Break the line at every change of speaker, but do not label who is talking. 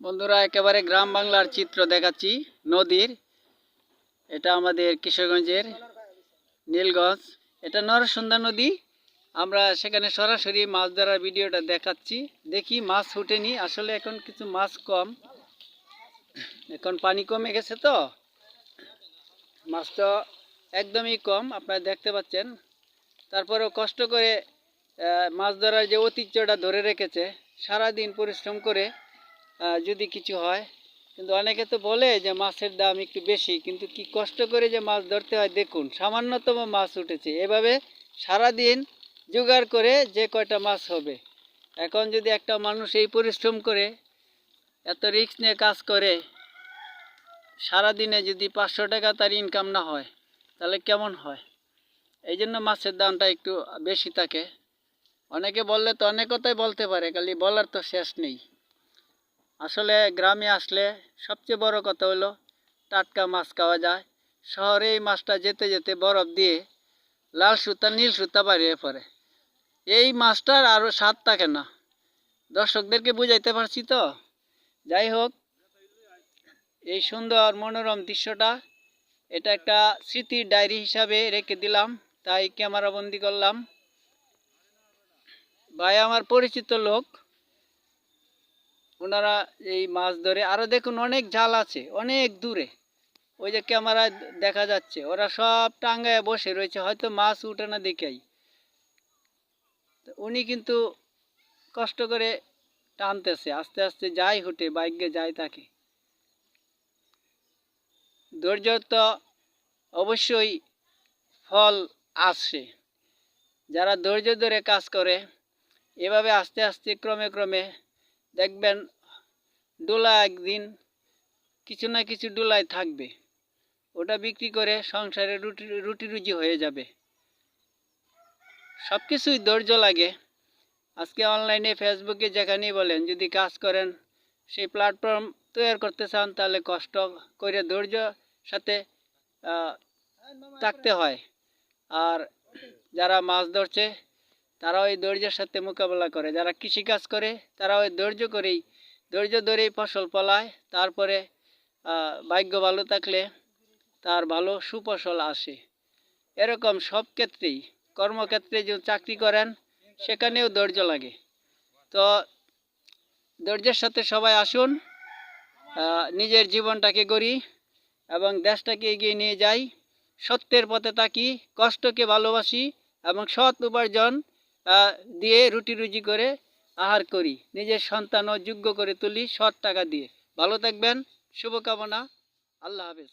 বন্ধুরা, একেবারে গ্রাম বাংলার চিত্র দেখাচ্ছি, নদীর। এটা আমাদের কিশোরগঞ্জের নীলগঞ্জ। এটা নরসুন্দা নদী। আমরা সেখানে সরাসরি মাছ ধরার ভিডিওটা দেখাচ্ছি। দেখি মাছ উঠেনি, আসলে এখন কিছু মাছ কম। এখন পানি কমে গেছে তো। মাছ তো একদমই কম, আপনারা দেখতে পাচ্ছেন। তারপরেও কষ্ট করে মাছ ধরার যে ঐতিহ্যটা ধরে রেখেছে, সারাদিন পরিশ্রম করে যদি কিছু হয়। কিন্তু অনেকে তো বলে যে মাছের দাম একটু বেশি, কিন্তু কি কষ্ট করে যে মাছ ধরতে হয় দেখুন, সামান্যতম মাছ উঠেছে। এভাবে সারাদিন জোগাড় করে যে কয়টা মাছ হবে। এখন যদি একটা মানুষ এই পরিশ্রম করে, এত রিস্ক নিয়ে কাজ করে, সারাদিনে যদি পাঁচশো টাকা তার ইনকাম না হয়, তাহলে কেমন হয়? এই জন্য মাছের দামটা একটু বেশি থাকে। অনেকে বললে তো অনেক কথাই বলতে পারে, খালি বলার তো শেষ নেই। আসলে গ্রামে আসলে সবচেয়ে বড় কথা হলো টাটকা মাছ খাওয়া যায়। শহরে এই মাছটা যেতে যেতে বরফ দিয়ে লাল সুতা, নীল সুতা বাড়িয়ে পড়ে। এই মাছটার আরও স্বাদ থাকে না। দর্শকদেরকে বুঝাইতে পারছি তো? যাই হোক, এই সুন্দর মনোরম দৃশ্যটা, এটা একটা স্মৃতির ডায়েরি হিসাবে রেখে দিলাম, তাই ক্যামেরাবন্দি করলাম। ভাই, আমার পরিচিত লোক ওনারা এই মাছ ধরে, আরও দেখুন অনেক জাল আছে, অনেক দূরে। ওই যে ক্যামেরায় দেখা যাচ্ছে, ওরা সব টাঙ্গায় বসে রয়েছে, হয়তো মাছ উঠে না দেখেই। উনি কিন্তু কষ্ট করে টানতেছে, আস্তে আস্তে যাই হুটে, বাইকে যায় তাকে। ধৈর্য তো অবশ্যই ফল আসছে যারা ধৈর্য ধরে কাজ করে, এভাবে আস্তে আস্তে ক্রমে ক্রমে দেখবেন ডোলা একদিন কিছু না কিছু ডোলায় থাকবে। ওটা বিক্রি করে সংসারে রুটি রুটি রুজি হয়ে যাবে। সব কিছুই ধৈর্য লাগে। আজকে অনলাইনে, ফেসবুকে যেখানেই বলেন, যদি কাজ করেন, সেই প্ল্যাটফর্ম তৈরি করতে চান, তাহলে কষ্ট করে ধৈর্য সাথে থাকতে হয়। আর যারা মাছ ধরছে তারা ওই ধৈর্যের সাথে মোকাবেলা করে। যারা কৃষিকাজ করে, তারা ওই ধৈর্য করেই, ধৈর্য ধরেই ফসল ফলায়। তারপরে ভাগ্য ভালো থাকলে তার ভালো সুফসল আসে। এরকম সব ক্ষেত্রেই, কর্মক্ষেত্রে যে চাকরি করেন, সেখানেও ধৈর্য লাগে। তো, ধৈর্যের সাথে সবাই আসুন নিজের জীবনটাকে গড়ি এবং দেশটাকে এগিয়ে নিয়ে যাই। সত্যের পথে থাকি কষ্টকে ভালোবাসি এবং সৎ উপার্জন দিয়ে রুটি রুজি করে আহার করি। নিজের সন্তানও যোগ্য করে তুলি সৎ টাকা দিয়ে। ভালো থাকবেন, শুভকামনা, আল্লাহ হাফেজ।